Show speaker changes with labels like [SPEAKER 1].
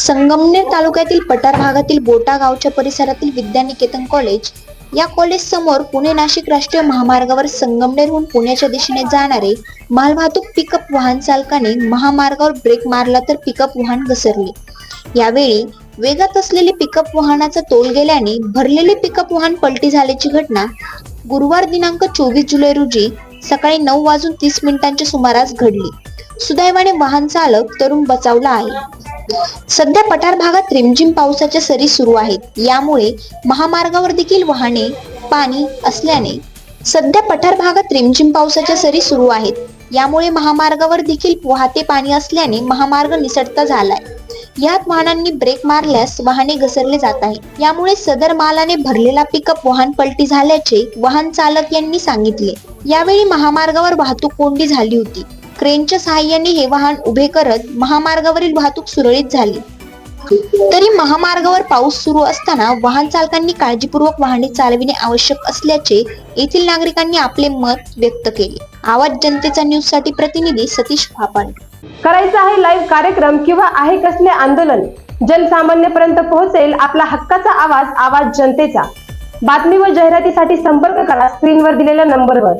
[SPEAKER 1] संगमनेर तालुक्यातील पठार भागातील बोटा गावच्या परिसरातील विद्यानिकेतन कॉलेज या कॉलेज समोर पुणे नाशिक राष्ट्रीय महामार्गावर संगमनेरहून पुण्याच्या दिशेने जाणारे मालवाहतूक पिकअप वाहन चालकाने महामार्गावर ब्रेक मारला तर पिकअप वाहन घसरले. यावेळी वेगात असलेले पिकअप वाहनाचा तोल गेल्याने भरलेले पिकअप वाहन पलटी झाल्याची घटना गुरुवार दिनांक चोवीस जुलै रोजी सकाळी नऊ वाजून तीस मिनिटांच्या सुमारास घडली. सुदैवाने वाहन चालक तरुण बचावला आहे. सध्या पठार भागात रिमझिम पावसाच्या सरी सुरू आहेत. यामुळे महामार्गावर देखील वाहने पाणी असल्याने सध्या पठार भागात रिमझिम पावसाच्या सरी सुरू आहेत. यामुळे महामार्गावर देखील वाहते पाणी असल्याने महामार्ग निसटता झालाय. यात वाहनांनी ब्रेक मारल्यास वाहने घसरले जात आहे यामुळे सदर मालाने भरलेला पिकअप वाहन पलटी झाल्याचे वाहन चालक यांनी सांगितले. यावेळी महामार्गावर वाहतूक कोंडी झाली होती. क्रेनच्या सहाय्याने हे वाहन उभे करत महामार्गावरील वाहतूक सुरळीत झाली. तरी महामार्गावर पाऊस सुरू असताना वाहन चालकांनी काळजीपूर्वक वाहने चालविणे आवश्यक असल्याचे येथील नागरिकांनी आपले मत व्यक्त केले. आवाज जनतेचा न्यूजसाठी प्रतिनिधी सतीश फापाणे
[SPEAKER 2] करायचं आहे लाईव्ह कार्यक्रम किंवा आहे कसले आंदोलन? जनसामान्यपर्यंत पोहोचेल आपला हक्काचा आवाज आवाज जनतेचा. बातमी व जाहिरातीसाठी संपर्क करा स्क्रीनवर दिलेल्या नंबरवर